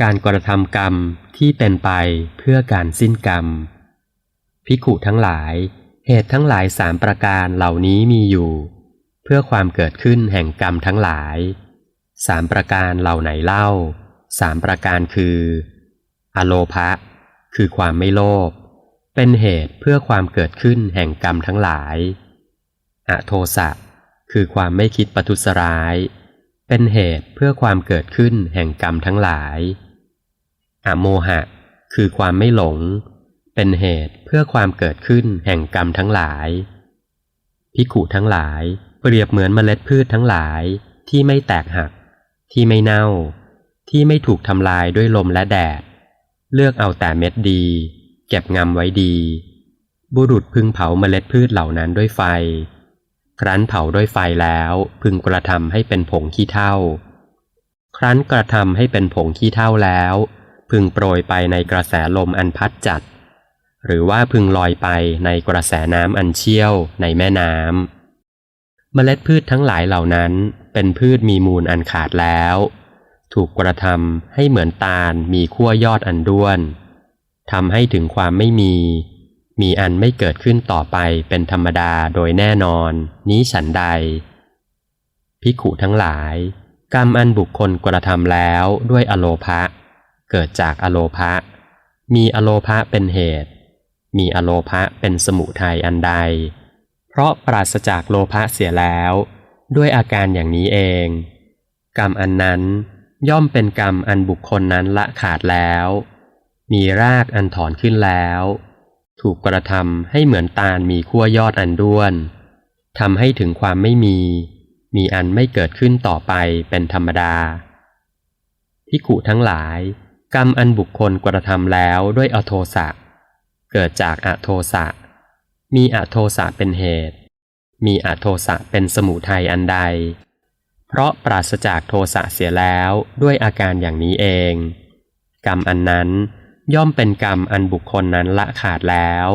การกระทำกรรมที่เป็นไปเพื่อการสิ้นกรรมภิขุทั้งหลาย เหตุทั้งหลายสามประการเหล่านี้มีอยู่ เพื่อความเกิดขึ้นแห่งกรรมทั้งหลายสามประการเหล่าไหนเล่าสามประการคือ อโลภะคือความไม่โลภเป็นเหตุเพื่อความเกิดขึ้นแห่งกรรมทั้งหลาย อโทสะคือความไม่คิดประทุษร้าย เป็นเหตุเพื่อความเกิดขึ้นแห่งกรรมทั้งหลาย อโมหะ คือความไม่หลง เป็นเหตุเพื่อความเกิดขึ้นแห่งกรรมทั้งหลาย พิขุทั้งหลายเปรียบเหมือนเมล็ดพืชทั้งหลายที่ไม่แตกหัก ที่ไม่เน่า ที่ไม่ถูกทำลายด้วยลมและแดด เลือกเอาแต่เม็ดดี เก็บงำไว้ดี บุรุษพึงเผาเมล็ดพืชเหล่านั้นด้วยไฟ ครั้นเผาด้วยไฟแล้วพึงกระทำให้เป็นผงขี้เถ้าครั้นกระทำให้เป็นผงขี้เถ้าแล้ว พึงโปรยไปในกระแสลมอันพัดจัด หรือว่าพึงลอยไปในกระแสน้ำอันเชี่ยวในแม่น้ำเมล็ดพืชทั้งหลายเหล่านั้นเป็นพืชมีมูลอันขาดแล้ว ถูกกระทำให้เหมือนตาลมีขั้วยอดอันด้วนทำให้ถึงความไม่มี มีอันไม่เกิดขึ้นต่อไปเป็นธรรมดาโดยแน่นอน นี้ฉันใดภิขุทั้งหลาย กรรมอันบุคคลกระทำแล้วด้วยอโลภะเกิดจากอโลภะมีอโลภะเป็นเหตุ มีอโลภะเป็นสมุทัยอันใด เพราะปราศจากโลภะเสียแล้ว ด้วยอาการอย่างนี้เอง กรรมอันนั้นย่อมเป็นกรรมอันบุคคลนั้นละขาดแล้ว มีรากอันถอนขึ้นแล้ว ถูกกระทำให้เหมือนตาลมีขั้วยอดอันด้วนทำให้ถึงความไม่มี มีอันไม่เกิดขึ้นต่อไปเป็นธรรมดาพิกุทั้งหลาย กรรมอันบุคคลกระทำแล้วด้วยอโทสะ เกิดจากอโทสะ มีอโทสะเป็นเหตุ มีอโทสะเป็นสมุทัยอันใด เพราะปราศจากโทสะเสียแล้วด้วยอาการอย่างนี้เอง กรรมอันนั้น ย่อมเป็นกรรมอันบุคคลนั้นละขาดแล้ว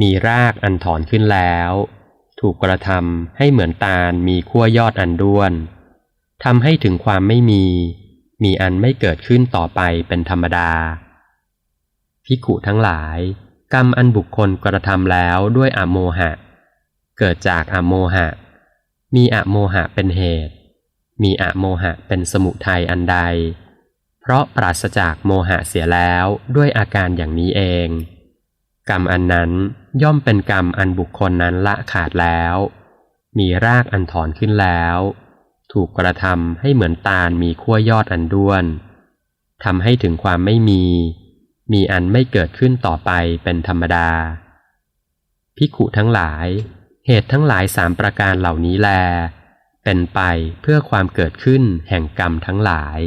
มีรากอันถอนขึ้นแล้ว ถูกกระทำให้เหมือนตาลมีขั้วยอดอันด้วนทำให้ถึงความไม่มี มีอันไม่เกิดขึ้นต่อไปเป็นธรรมดา พิกุทั้งหลาย กรรมอันบุคคลกระทำแล้วด้วยอโมหะ เกิดจากอโมหะ มีอโมหะเป็นเหตุ มีอโมหะเป็นสมุทัยอันใด เพราะปราศจากโมหะเสียแล้วด้วยอาการอย่างนี้เอง กรรมอันนั้นย่อมเป็นกรรมอันบุคคลนั้นละขาดแล้ว มีรากอันถอนขึ้นแล้ว ถูกกระทำให้เหมือนตาลมีขั้วยอดอันด้วนทำให้ถึงความไม่มี มีอันไม่เกิดขึ้นต่อไปเป็นธรรมดา พิขุทั้งหลาย เหตุทั้งหลายสามประการเหล่านี้แล เป็นไปเพื่อความเกิดขึ้นแห่งกรรมทั้งหลาย